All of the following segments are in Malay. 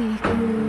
see.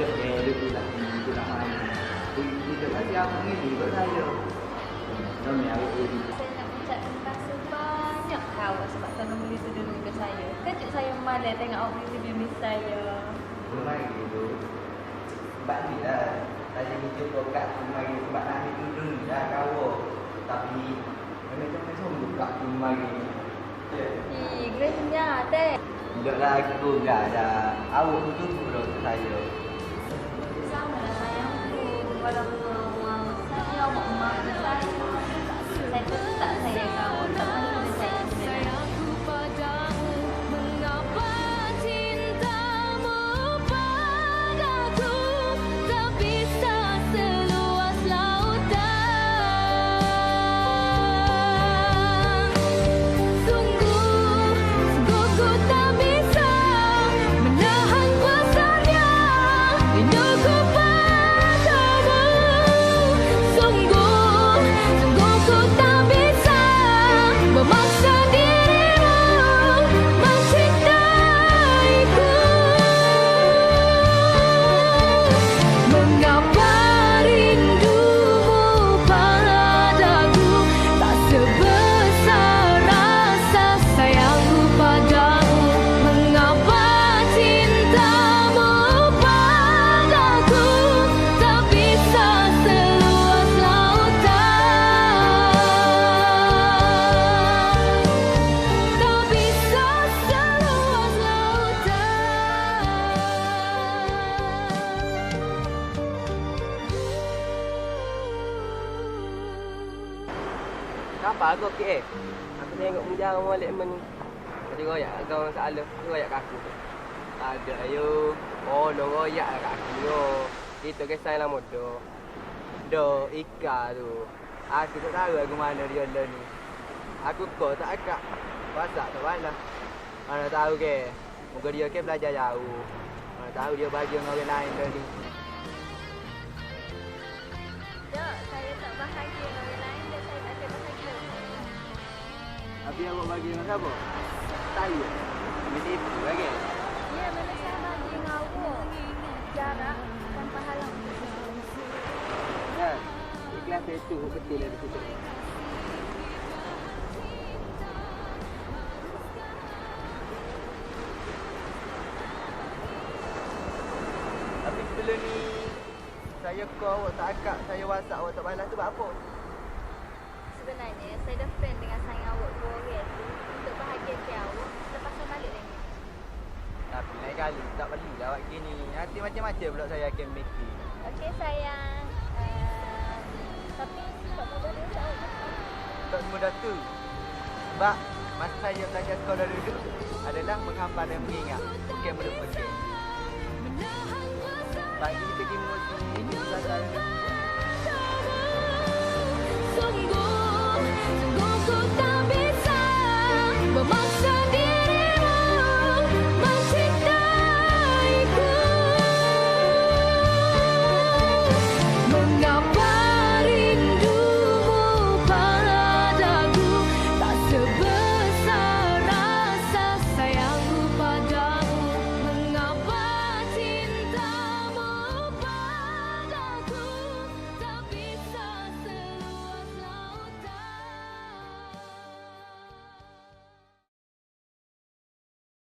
Saya. Nak ucap terima kasih banyak ke awak sebab telah membeli tudung untuk saya. Kejut saya malas tengok awak beli tudung ni saya. Sebab ni lah Saya mikir kau kat mari Sebab nak ambil tudung ni dah kawa Tapi Macam-macam buka tu mari Ya Ih, lah aku enggak ada Awak tu tu dah saya. lah sayangku. Walaupun saya awak memaafkan saya. Saya Kenapa aku okey eh? Aku tengok menjara molek men. Tadi royak kau orang salah. Dia royak kat aku. Tak ada ayo. Oh, no royak lah kat aku yo. Kita kisah lah modo. Do Ika tu. Aku tak tahu aku mana dia lah ni. Aku kau tak akak. Pasak tak mana. Mana tahu ke? Muka dia ke belajar jauh. Mana tahu dia bagi orang lain dah ni. Tapi awak bagi dengan siapa? Tahu. Ambil tipu lagi. Ya, mana saya bagi dengan awak. Jarak tanpa halang. Ya. Ikhlas itu betul dari situ. Tapi sebelum ni saya call awak tak akak, saya whatsapp awak tak balas tu buat apa? Sebenarnya, saya dah friend dengan sayang awak dua orang tu untuk bahagiakan awak lepas saya balik lagi. Tapi lain kali tak perlu lah awak gini. Nanti macam-macam pula saya akan mikir. Okey, sayang. Uh, tapi tak mudah dia tak. Tak semudah tu. Sebab masa saya belajar sekolah dulu adalah menghafal dan mengingat. Bukan melupakan. Pagi kita pergi kita belajar dulu. Sungguh